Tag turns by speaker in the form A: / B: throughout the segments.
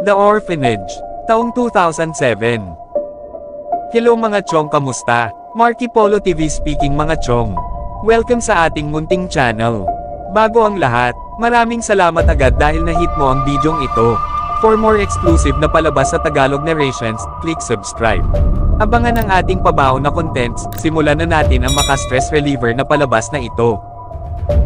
A: The Orphanage, taong 2007. Hello mga chong, kamusta? Marky Polo TV speaking mga chong. Welcome sa ating munting channel. Bago ang lahat, maraming salamat agad dahil na-hit mo ang bidyong ito. For more exclusive na palabas sa Tagalog narrations, click subscribe. Abangan ang ating pabaon na contents, simulan na natin ang maka-stress reliever na palabas na ito.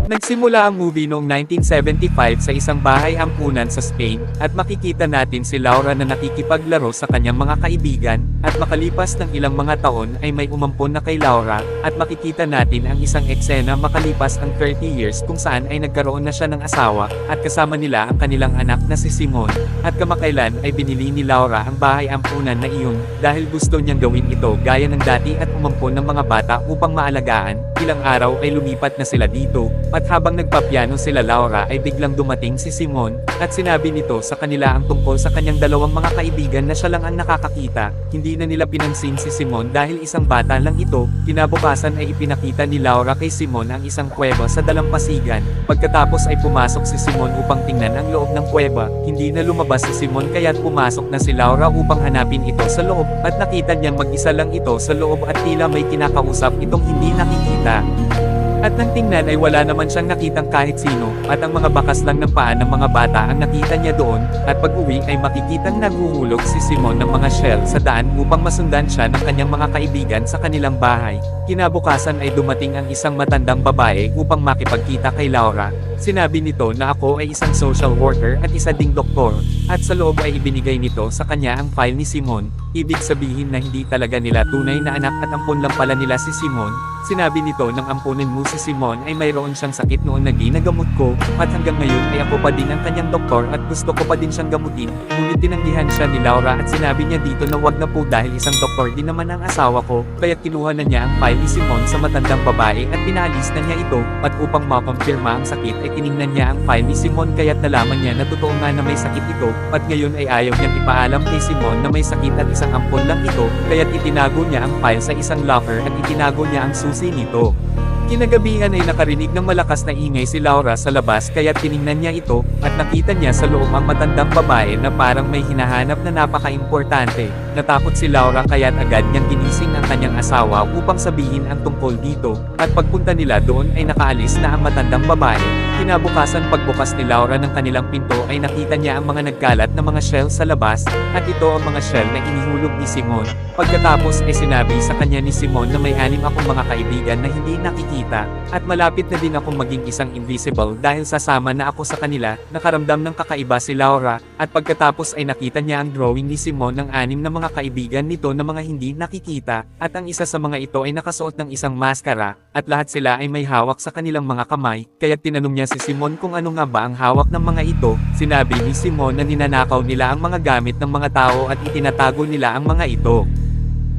A: Nagsimula ang movie noong 1975 sa isang bahay ampunan sa Spain, at makikita natin si Laura na nakikipaglaro sa kanyang mga kaibigan, at makalipas ng ilang mga taon ay may umampon na kay Laura, at makikita natin ang isang eksena makalipas ang 30 years kung saan ay nagkaroon na siya ng asawa, at kasama nila ang kanilang anak na si Simon, at kamakailan ay binili ni Laura ang bahay ampunan na iyon, dahil gusto niyang gawin ito gaya ng dati at umampon ng mga bata upang maalagaan, ilang araw ay lumipat na sila dito, at habang nagpapiano sila Laura ay biglang dumating si Simon, at sinabi nito sa kanila ang tungkol sa kanyang dalawang mga kaibigan na siya lang ang nakakakita, hindi na nila pinansin si Simon dahil isang bata lang ito, kinabukasan ay ipinakita ni Laura kay Simon ang isang kuweba sa dalampasigan, pagkatapos ay pumasok si Simon upang tingnan ang loob ng kuweba, hindi na lumabas si Simon kaya't pumasok na si Laura upang hanapin ito sa loob, at nakita niyang mag-isa lang ito sa loob at tila may kinakausap itong hindi nakikita. At nang tingnan ay wala naman siyang nakitang kahit sino, at ang mga bakas lang ng paa ng mga bata ang nakita niya doon, at pag uwi ay makikitang naghuhulog si Simon ng mga shell sa daan upang masundan siya ng kanyang mga kaibigan sa kanilang bahay. Kinabukasan ay dumating ang isang matandang babae upang makipagkita kay Laura. Sinabi nito na ako ay isang social worker at isa ding doktor, at sa loob ay ibinigay nito sa kanya ang file ni Simon, ibig sabihin na hindi talaga nila tunay na anak at ampon lang pala nila si Simon. Sinabi nito ng ampunin mo si Simon ay mayroon siyang sakit noon na ginagamot ko, at hanggang ngayon ay ako pa din ang kanyang doktor at gusto ko pa din siyang gamutin, ngunit tinanggihan siya ni Laura at sinabi niya dito na wag na po dahil isang doktor din naman ang asawa ko, kaya kinuha na niya ang file ni Simon sa matandang babae at pinalis na niya ito, at upang makumpirma ang sakit ay tiningnan niya ang file ni Simon kaya't nalaman niya na totoo nga na may sakit ito, at ngayon ay ayaw niyang ipaalam kay Simon na may sakit at isang ampon lang ito, kaya't itinago niya ang file sa isang locker at itinago niya ang susi nito. Kinagabihan ay nakarinig ng malakas na ingay si Laura sa labas kaya tiningnan niya ito, at nakita niya sa loob ang matandang babae na parang may hinahanap na napaka-importante. Natakot si Laura kaya't agad niyang ginising ang kanyang asawa upang sabihin ang tungkol dito, at pagpunta nila doon ay nakaalis na ang matandang babae. Kinabukasan pagbukas ni Laura ng kanilang pinto ay nakita niya ang mga nagkalat na mga shell sa labas, at ito ang mga shell na inihulog ni Simon. Pagkatapos ay sinabi sa kanya ni Simon na may anim akong mga kaibigan na hindi nakikita, at malapit na din akong maging isang invisible dahil sasama na ako sa kanila, nakaramdam ng kakaiba si Laura, at pagkatapos ay nakita niya ang drawing ni Simon ng anim na mga kaibigan nito na mga hindi nakikita, at ang isa sa mga ito ay nakasuot ng isang maskara, at lahat sila ay may hawak sa kanilang mga kamay, kaya tinanong niya si Simon kung ano nga ba ang hawak ng mga ito, sinabi ni Simon na ninanakaw nila ang mga gamit ng mga tao at itinatago nila ang mga ito.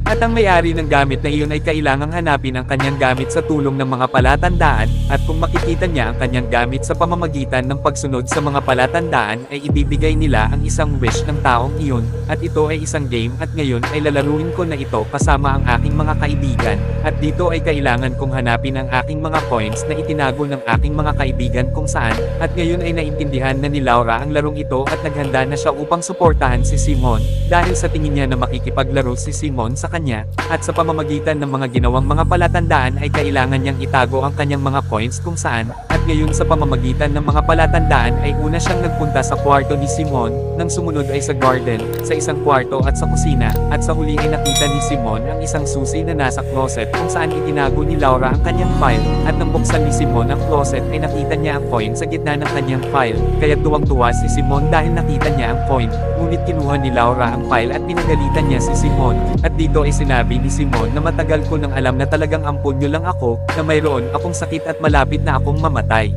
A: At ang may-ari ng gamit na iyon ay kailangang hanapin ang kanyang gamit sa tulong ng mga palatandaan, at kung makikita niya ang kanyang gamit sa pamamagitan ng pagsunod sa mga palatandaan ay ibibigay nila ang isang wish ng taong iyon, at ito ay isang game at ngayon ay lalaruin ko na ito kasama ang aking mga kaibigan, at dito ay kailangan kong hanapin ang aking mga coins na itinago ng aking mga kaibigan kung saan, at ngayon ay naintindihan na ni Laura ang larong ito at naghanda na siya upang suportahan si Simon, dahil sa tingin niya na makikipaglaro si Simon sa kanya, at sa pamamagitan ng mga ginawang mga palatandaan ay kailangan niyang itago ang kanyang mga coins kung saan, at ngayon sa pamamagitan ng mga palatandaan ay una siyang nagpunta sa kwarto ni Simon, nang sumunod ay sa garden, sa isang kwarto at sa kusina, at sa huli ay nakita ni Simon ang isang susi na nasa closet kung saan itinago ni Laura ang kanyang file, at nang buksan ni Simon ang closet ay nakita niya ang coin sa gitna ng kanyang file, kaya tuwang-tuwa si Simon dahil nakita niya ang coin, ngunit kinuha ni Laura ang file at pinagalitan niya si Simon, at dito ay sinabi ni Simon na matagal ko nang alam na talagang ampon niyo lang ako, na mayroon akong sakit at malapit na akong mamatay.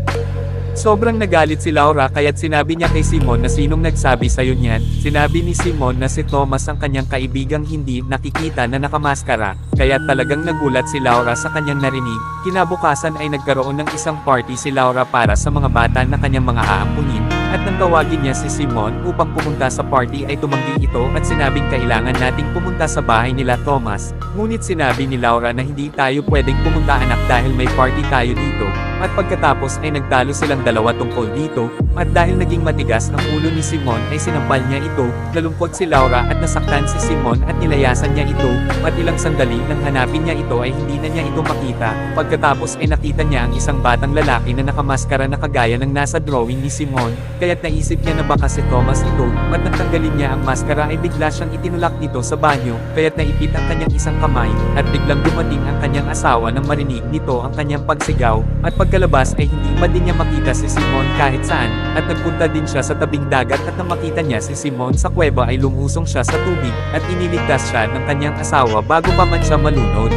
A: Sobrang nagalit si Laura kaya't sinabi niya kay Simon na sinong nagsabi sa'yo niyan. Sinabi ni Simon na si Thomas ang kanyang kaibigang hindi nakikita na nakamaskara, kaya talagang nagulat si Laura sa kanyang narinig. Kinabukasan ay nagkaroon ng isang party si Laura para sa mga bata na kanyang mga aampunin, At nang tawagin niya si Simon upang pumunta sa party ay tumanggi ito at sinabing kailangan nating pumunta sa bahay nila Thomas. Ngunit sinabi ni Laura na hindi tayo pwedeng pumunta anak dahil may party tayo dito. At pagkatapos ay nagtalo silang dalawa tungkol dito, at dahil naging matigas ang ulo ni Simon ay sinampal niya ito, nalungkot si Laura at nasaktan si Simon at nilayasan niya ito, at ilang sandali nang hanapin niya ito ay hindi na niya ito makita, pagkatapos ay nakita niya ang isang batang lalaki na nakamaskara na kagaya ng nasa drawing ni Simon, kaya't naisip niya na baka si Thomas ito, at nang tanggalin niya ang maskara ay bigla siyang itinulak nito sa banyo, kaya't naipit ang kanyang isang kamay, at biglang dumating ang kanyang asawa nang marinig nito ang kanyang pagsigaw, at pagkalabas ay hindi pa din niya makita si Simon kahit saan, at nagpunta din siya sa tabing dagat at nang makita niya si Simon sa kuweba ay lumusong siya sa tubig, at iniligtas siya ng kanyang asawa bago pa man siya malunod.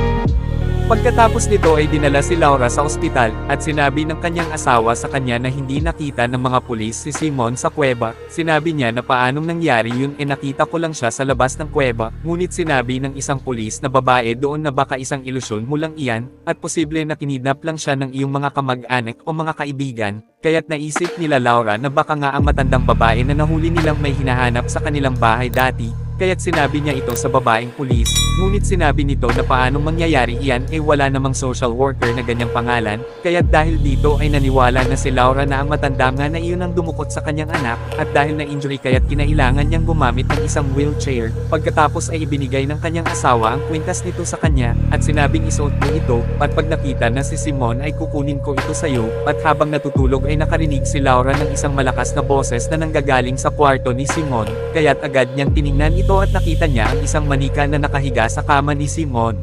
A: Pagkatapos nito ay dinala si Laura sa ospital, at sinabi ng kanyang asawa sa kanya na hindi nakita ng mga pulis si Simon sa kuweba. Sinabi niya na paanong nangyari yun e nakita ko lang siya sa labas ng kuweba, ngunit sinabi ng isang pulis na babae doon na baka isang ilusyon mo lang iyan, at posible na kinidnap lang siya ng iyong mga kamag-anak o mga kaibigan, kaya't naisip nila Laura na baka nga ang matandang babae na nahuli nilang may hinahanap sa kanilang bahay dati, kaya't sinabi niya ito sa babaeng pulis, ngunit sinabi nito na paanong mangyayari iyan eh wala namang social worker na ganyang pangalan, kaya't dahil dito ay naniwala na si Laura na ang matanda nga na iyon ang dumukot sa kanyang anak, at dahil na injury kaya't kinailangan niyang gumamit ng isang wheelchair, pagkatapos ay ibinigay ng kanyang asawa ang kwintas nito sa kanya, at sinabing isuot mo ito, at pag nakita na si Simon ay kukunin ko ito sa iyo, at habang natutulog ay nakarinig si Laura ng isang malakas na boses na nanggagaling sa kwarto ni Simon, kaya't agad niyang tiningnan ito at nakita niya ang isang manika na nakahiga sa kama ni Simon.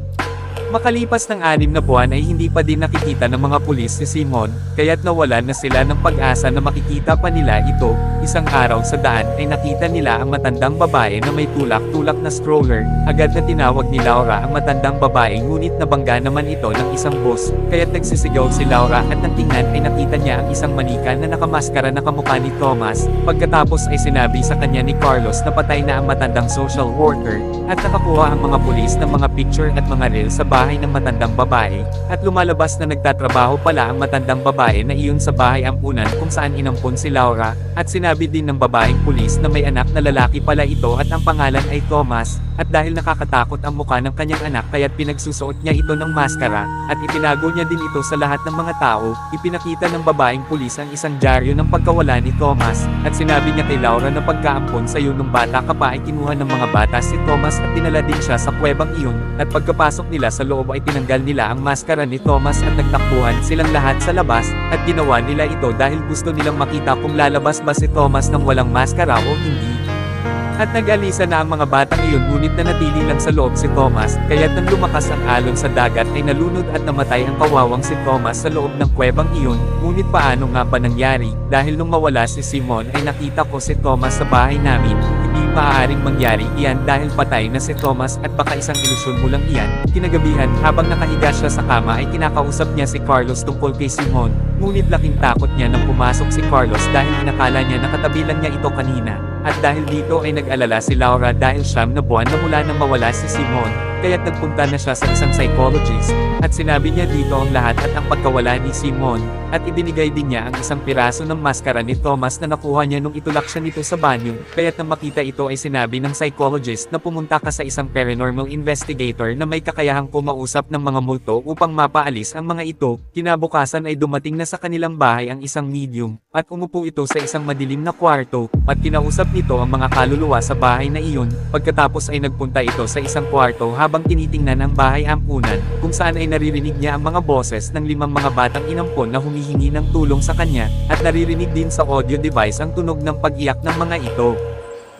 A: Makalipas ng anim na buwan ay hindi pa din nakikita ng mga pulis si Simon, kaya't nawalan na sila ng pag-asa na makikita pa nila ito. Isang araw sa daan ay nakita nila ang matandang babae na may tulak-tulak na stroller. Agad na tinawag ni Laura ang matandang babae ngunit nabangga naman ito ng isang bus, kaya't nagsisigaw si Laura at nang tingnan ay nakita niya ang isang manika na nakamaskara na kamukha ni Thomas. Pagkatapos ay sinabi sa kanya ni Carlos na patay na ang matandang social worker, at nakakuha ang mga pulis ng mga picture at mga reel sa bahay ng matandang babae, at lumalabas na nagtatrabaho pala ang matandang babae na iyon sa bahay ampunan kung saan inampun si Laura, at sinabi din ng babaeng pulis na may anak na lalaki pala ito at ang pangalan ay Thomas, at dahil nakakatakot ang mukha ng kanyang anak kaya't pinagsusuot niya ito ng maskara, at itinago niya din ito sa lahat ng mga tao, ipinakita ng babaeng pulis ang isang dyaryo ng pagkawala ni Thomas, at sinabi niya kay Laura na pagkaampon sa iyo nung bata ka pa ay kinuha ng mga bata si Thomas at dinala din siya sa kuwebang iyon, at pagkapasok nila sa loob ay tinanggal nila ang maskara ni Thomas at nagtakbuhan silang lahat sa labas, at ginawa nila ito dahil gusto nilang makita kung lalabas ba si Thomas ng walang maskara o hindi. At nag-alisa na ang mga batang iyon ngunit nanatili lang sa loob si Thomas, kaya't nang lumakas ang alon sa dagat ay nalunod at namatay ang kawawang si Thomas sa loob ng kuwebang iyon, ngunit paano nga ba nangyari, dahil nung mawala si Simon ay nakita ko si Thomas sa bahay namin, hindi maaaring mangyari iyan dahil patay na si Thomas at baka isang ilusyon mo lang iyan, kinagabihan habang nakahiga siya sa kama ay kinakausap niya si Carlos tungkol kay Simon, ngunit laking takot niya nang pumasok si Carlos dahil inakala niya nakatabi lang niya ito kanina. At dahil dito ay nag-alala si Laura dahil siyam na buwan na mula nang mawala si Simon, kaya't nagpunta na siya sa isang psychologist, at sinabi niya dito ang lahat at ang pagkawala ni Simon, at ibinigay din niya ang isang piraso ng maskara ni Thomas na nakuha niya nung itulak siya nito sa banyo, kaya't nang makita ito ay sinabi ng psychologist na pumunta ka sa isang paranormal investigator na may kakayahang kumausap ng mga multo upang mapaalis ang mga ito, kinabukasan ay dumating na sa kanilang bahay ang isang medium, at umupo ito sa isang madilim na kwarto, at kinausap nito ang mga kaluluwa sa bahay na iyon, pagkatapos ay nagpunta ito sa isang kwarto habang tinitingnan ang bahay ampunan, kung saan ay naririnig niya ang mga boses ng limang mga batang inampon na humihingi ng tulong sa kanya, at naririnig din sa audio device ang tunog ng pag-iyak ng mga ito.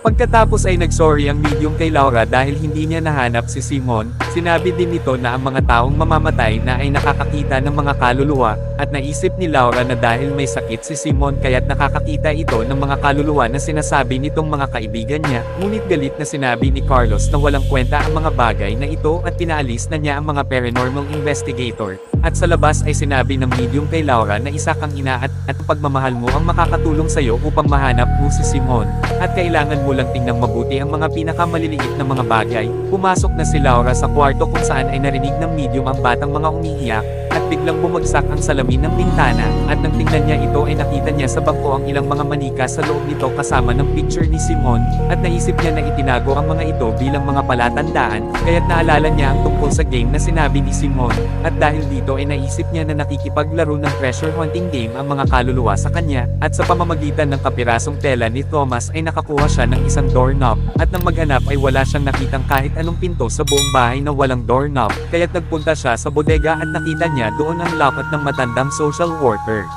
A: Pagkatapos ay nagsorry ang medium kay Laura dahil hindi niya nahanap si Simon, sinabi din nito na ang mga taong mamamatay na ay nakakakita ng mga kaluluwa, at naisip ni Laura na dahil may sakit si Simon kaya't nakakakita ito ng mga kaluluwa na sinasabi nitong mga kaibigan niya, ngunit galit na sinabi ni Carlos na walang kwenta ang mga bagay na ito at pinaalis na niya ang mga paranormal investigator. At sa labas ay sinabi ng medium kay Laura na isa kang ina at, at pagmamahal mo ang makakatulong sa iyo upang mahanap mo si Simon, at kailangan mo lang tingnan mabuti ang mga pinakamaliliit na mga bagay. Pumasok na si Laura sa kwarto kung saan ay narinig ng medium ang batang mga umiiyak, at biglang bumagsak ang salamin ng bintana, at nang tingnan niya ito ay nakita niya sa bangko ang ilang mga manika sa loob nito kasama ng picture ni Simon, at naisip niya na itinago ang mga ito bilang mga palatandaan, kaya't naalala niya ang tungkol sa game na sinabi ni Simon, at dahil dito ay naisip niya na nakikipaglaro ng treasure hunting game ang mga kaluluwa sa kanya, at sa pamamagitan ng kapirasong tela ni Thomas ay nakakuha siya ng isang doorknob, at nang maghanap ay wala siyang nakitang kahit anong pinto sa buong bahay na walang doorknob, kaya't nagpunta siya sa bodega at nakita niya doon ang lakad ng matandang social worker.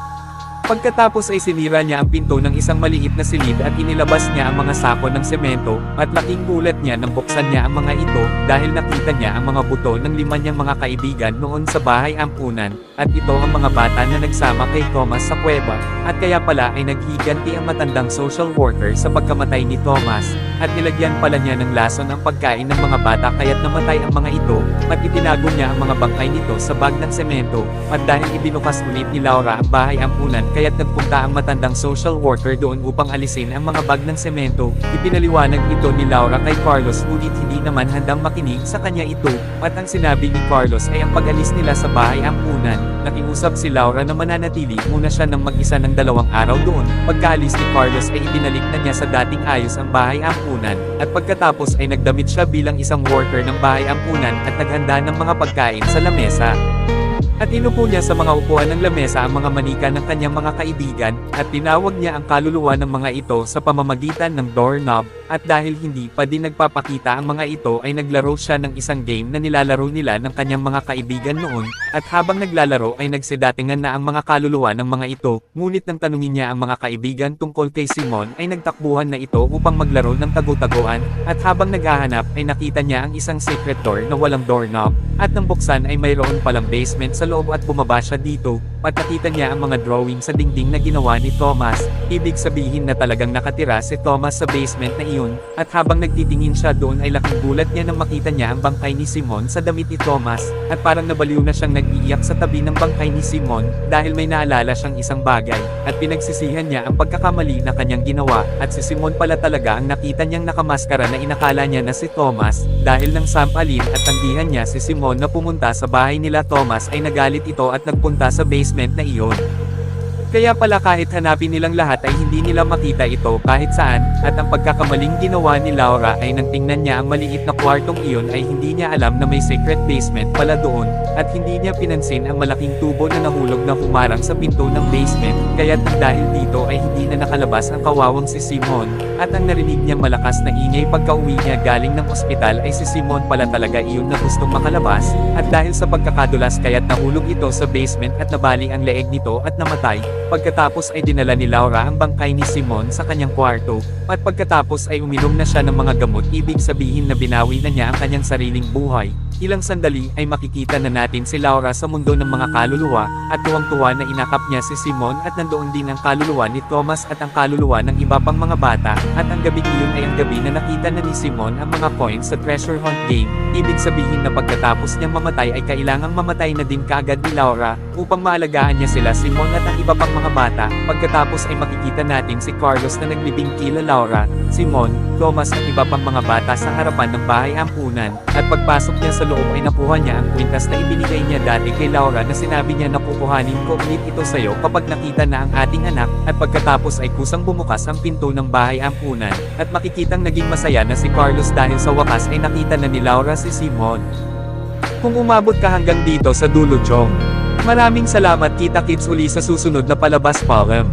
A: Pagkatapos ay sinira niya ang pinto ng isang maliit na silid at inilabas niya ang mga sako ng semento, at laking gulat niya nang buksan niya ang mga ito, dahil nakita niya ang mga buto ng lima niyang mga kaibigan noon sa bahay ampunan, at ito ang mga bata na nagsama kay Thomas sa kuweba, at kaya pala ay naghiganti ang matandang social worker sa pagkamatay ni Thomas, at nilagyan pala niya ng lason ang pagkain ng mga bata kaya't namatay ang mga ito, at itinago niya ang mga bangkay nito sa bag ng semento, at dahil ibinukas ulit ni Laura ang bahay ampunan kaya't nagpunta ang matandang social worker doon upang alisin ang mga bag ng semento, ipinaliwanag ito ni Laura kay Carlos ngunit hindi naman handang makinig sa kanya ito, at ang sinabi ni Carlos ay ang pag-alis nila sa bahay ampunan, nakiusap si Laura na mananatili muna siya ng mag-isa ng dalawang araw doon, pagkaalis ni Carlos ay ibinalik na niya sa dating ayos ang bahay ampunan, at pagkatapos ay nagdamit siya bilang isang worker ng bahay ampunan at naghanda ng mga pagkain sa lamesa. At inupo niya sa mga upuan ng lamesa ang mga manika ng kanyang mga kaibigan, at tinawag niya ang kaluluwa ng mga ito sa pamamagitan ng doorknob, at dahil hindi pa din nagpapakita ang mga ito ay naglaro siya ng isang game na nilalaro nila ng kanyang mga kaibigan noon, at habang naglalaro ay nagsidatingan na ang mga kaluluwa ng mga ito, ngunit nang tanungin niya ang mga kaibigan tungkol kay Simon ay nagtakbuhan na ito upang maglaro ng tagu-taguan, at habang naghahanap ay nakita niya ang isang secret door na walang doorknob, at nang buksan ay mayroon palang basement sa loob at bumaba siya dito, at nakita niya ang mga drawing sa dingding na ginawa ni Thomas, ibig sabihin na talagang nakatira si Thomas sa basement na iyon, at habang nagtitingin siya doon ay laking gulat niya nang makita niya ang bangkay ni Simon sa damit ni Thomas, at parang nabaliw na siyang nag-iiyak sa tabi ng bangkay ni Simon, dahil may naalala siyang isang bagay, at pinagsisihan niya ang pagkakamali na kanyang ginawa, at si Simon pala talaga ang nakita niyang nakamaskara na inakala niya na si Thomas, dahil nang sampalin at tanggihan niya si Simon na pumunta sa bahay nila Thomas ay nagalit ito at nagpunta sa basement na iyon. Kaya pala kahit hanapin nilang lahat ay hindi nila makita ito kahit saan, at ang pagkakamaling ginawa ni Laura ay nang tingnan niya ang maliit na kwartong iyon ay hindi niya alam na may secret basement pala doon, at hindi niya pinansin ang malaking tubo na nahulog na humarang sa pinto ng basement, kaya't dahil dito ay hindi na nakalabas ang kawawang si Simon, at ang narinig niya malakas na ingay pagka-uwi niya galing ng ospital ay si Simon pala talaga iyon na gustong makalabas, at dahil sa pagkakadulas kaya't nahulog ito sa basement at nabali ang leeg nito at namatay, Pagkatapos ay dinala ni Laura ang bangkay ni Simon sa kanyang kwarto, at pagkatapos ay uminom na siya ng mga gamot. Ibig sabihin na binawi na niya ang kanyang sariling buhay. Ilang sandali ay makikita na natin si Laura sa mundo ng mga kaluluwa, at tuwang-tuwa na inakap niya si Simon at nandoon din ang kaluluwa ni Thomas at ang kaluluwa ng iba pang mga bata, at ang gabi iyon ay ang gabi na nakita na ni Simon ang mga coins sa treasure hunt game, ibig sabihin na pagkatapos niyang mamatay ay kailangang mamatay na din kaagad ni Laura, upang maalagaan niya sila Simon at ang iba pang mga bata, pagkatapos ay makikita natin si Carlos na naglibing kila Laura, Simon, Thomas at iba pang mga bata sa harapan ng bahay ampunan, at pagpasok niya sa loob ay nakuha niya ang kwintas na ibinigay niya dati kay Laura na sinabi niya na kukuhanin ko ulit ito sa'yo kapag nakita na ang ating anak, at pagkatapos ay kusang bumukas ang pinto ng bahay ampunan, at makikitang naging masaya na si Carlos dahil sa wakas ay nakita na ni Laura si Simon. Kung umabot ka hanggang dito sa dulo Chong, maraming salamat kita kits uli sa susunod na palabas poem.